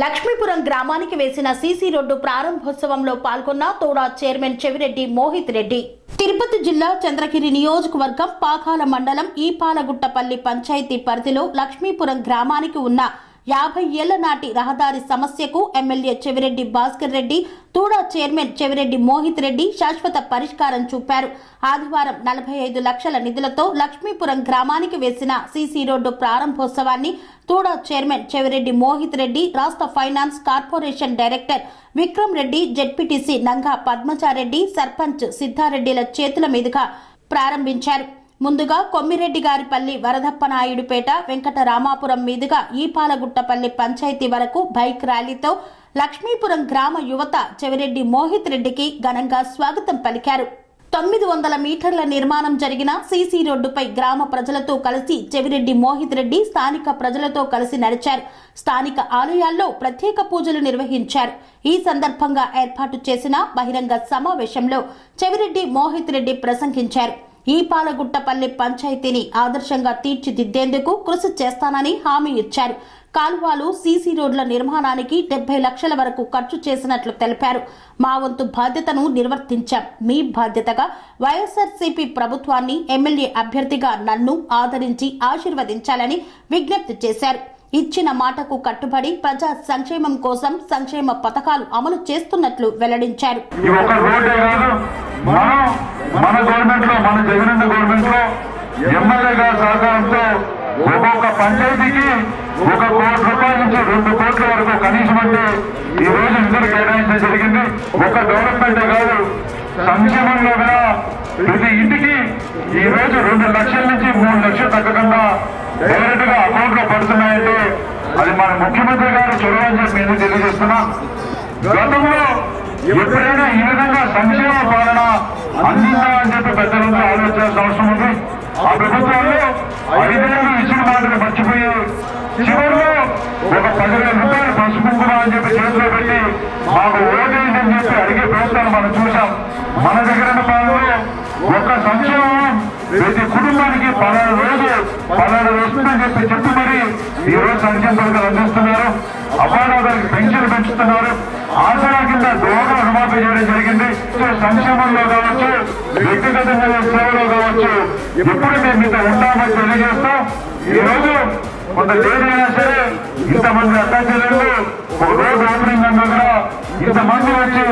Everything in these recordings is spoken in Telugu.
లక్ష్మీపురం గ్రామానికి వేసిన సీసీ రోడ్డు ప్రారంభోత్సవంలో పాల్గొన్న తోడా చైర్మన్ చెవిరెడ్డి మోహిత్ రెడ్డి. తిరుపతి జిల్లా చంద్రగిరి నియోజకవర్గం పాకాల మండలం ఈపాలగుట్టపల్లి పంచాయతీ పరిధిలో లక్ష్మీపురం గ్రామానికి ఉన్న యాభై ఏళ్ళ నాటి రహదారి సమస్యకు ఎమ్మెల్యే చెవిరెడ్డి భాస్కర్ రెడ్డి తూడా చైర్మన్ చెవిరెడ్డి మోహిత్ రెడ్డి శాశ్వత పరిష్కారం చూపారు. ఆదివారం నలభై ఐదు లక్షల నిధులతో లక్ష్మీపురం గ్రామానికి వేసిన సీసీ రోడ్డు ప్రారంభోత్సవాన్ని తూడా చైర్మన్ చెవిరెడ్డి మోహిత్ రెడ్డి రాష్ట్ర finance corporation director Vikram Reddy ZPTC Nanga Padmachareddy sarpanch సిద్ధారెడ్డిల చేతుల మీదుగా ప్రారంభించారు. ముందుగా కొమ్మిరెడ్డి గారిపల్లి వరదప్పనాయుడుపేట వెంకటరామాపురం మీదుగా ఈపాలగుట్టపల్లి పంచాయతీ వరకు బైక్ ర్యాలీతో లక్ష్మీపురం గ్రామ యువత చెవిరెడ్డి మోహిత్ రెడ్డికి ఘనంగా స్వాగతం పలికారు. తొమ్మిది వందల మీటర్ల నిర్మాణం జరిగిన సీసీ రోడ్డుపై గ్రామ ప్రజలతో కలిసి చెవిరెడ్డి మోహిత్ రెడ్డి స్థానిక ప్రజలతో కలిసి నడిచారు. స్థానిక ఆలయాల్లో ప్రత్యేక పూజలు నిర్వహించారు. ఈ సందర్భంగా ఏర్పాటు చేసిన బహిరంగ సమావేశంలో చెవిరెడ్డి మోహిత్ రెడ్డి ప్రసంగించారు. ఈ పాలగుట్టపల్లి పంచాయతీని ఆదర్శంగా తీర్చిదిద్దేందుకు కృషి చేస్తానని హామీ ఇచ్చారు. కాల్వాలు సీసీ రోడ్ల నిర్మాణానికి డెబ్బై లక్షల వరకు ఖర్చు చేసినట్లు తెలిపారు. మా వంతు బాధ్యతను నిర్వర్తించాం. మీ బాధ్యతగా వైఎస్ఆర్సీపీ ప్రభుత్వాన్ని ఎమ్మెల్యే అభ్యర్థిగా నన్ను ఆదరించి ఆశీర్వదించాలని విజ్ఞప్తి చేశారు. ఇచ్చిన మాటకు కట్టుబడి ప్రజా సంక్షేమం కోసం సంక్షేమ పథకాలు అమలు చేస్తున్నట్లు వెల్లడించారు. మనం మన గవర్నమెంట్లో మన జగనన్న గవర్నమెంట్లో ఎమ్మెల్యే గారి సహకారంతో ఒక్కొక్క పంచాయతీకి ఒక కోటి రూపాయల నుంచి రెండు కోట్ల వరకు కనీసం అంటే ఈ రోజు నిధులు కేటాయించడం జరిగింది. ఒక డెవలప్మెంట్ కాదు సంక్షేమంలో కూడా ప్రతి ఇంటికి ఈ రోజు రెండు లక్షల నుంచి మూడు లక్షలు తగ్గకుండా డైరెక్ట్గా అకౌంట్లో పడుతున్నాయంటే అది మన ముఖ్యమంత్రి గారు చొరవ చెప్పి నేను తెలియజేస్తున్నా. గతంలో ఎప్పుడైనా ఈ విధంగా సంక్షేమ పాలన అందిందా అని చెప్పి పెద్దలందరూ ఆలోచించాల్సిన అవసరం ఉంది. ఆ ప్రభుత్వాల్లో ఐదేళ్ళు ఇచ్చిన మాటలు మర్చిపోయి చివరిలో ఒక పదివేల రూపాయలు పసుపు అని చెప్పి చేతిలో పెట్టి మాకు ఓటేయండి అని చెప్పి అడిగే ప్రభుత్వాన్ని మనం చూసాం మన దగ్గర పాలనలో ఒక సంక్షేమం ప్రతి కుటుంబానికి పలానా రోజు పలానా వస్తుందని చెప్పి చెప్పి మరి ఈ రోజు సంక్షేమ పథకాలు అందిస్తున్నారు. దోహద చేయడం జరిగింది. సో సంక్షేమంలో కావచ్చు వ్యక్తిగతంగా సేవలో కావచ్చు ఎప్పుడు మేము మీతో ఉంటామని తెలియజేస్తాం ఈ రోజు కొంత లేదైనా సరే ఇంతమంది అత్యాచారులు ఒక రోజు ఓపెనింగ్ అన్నా కూడా ఇంతమంది వచ్చి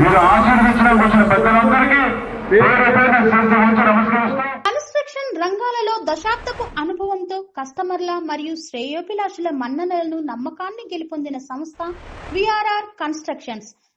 మీరు ఆశీర్వించడానికి వచ్చిన పెద్దలందరికీ పేరు పేరు శ్రద్ధ ఉంచి నమస్కరిస్తాం కన్స్ట్రక్షన్ రంగాలలో దశాబ్దపు అనుభవంతో కస్టమర్ల మరియు శ్రేయోభిలాషుల మన్ననలను నమ్మకాన్ని గెలుపొందిన సంస్థ VRR constructions.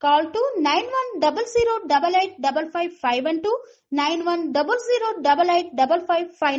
Call to 91008855 and to 91008855.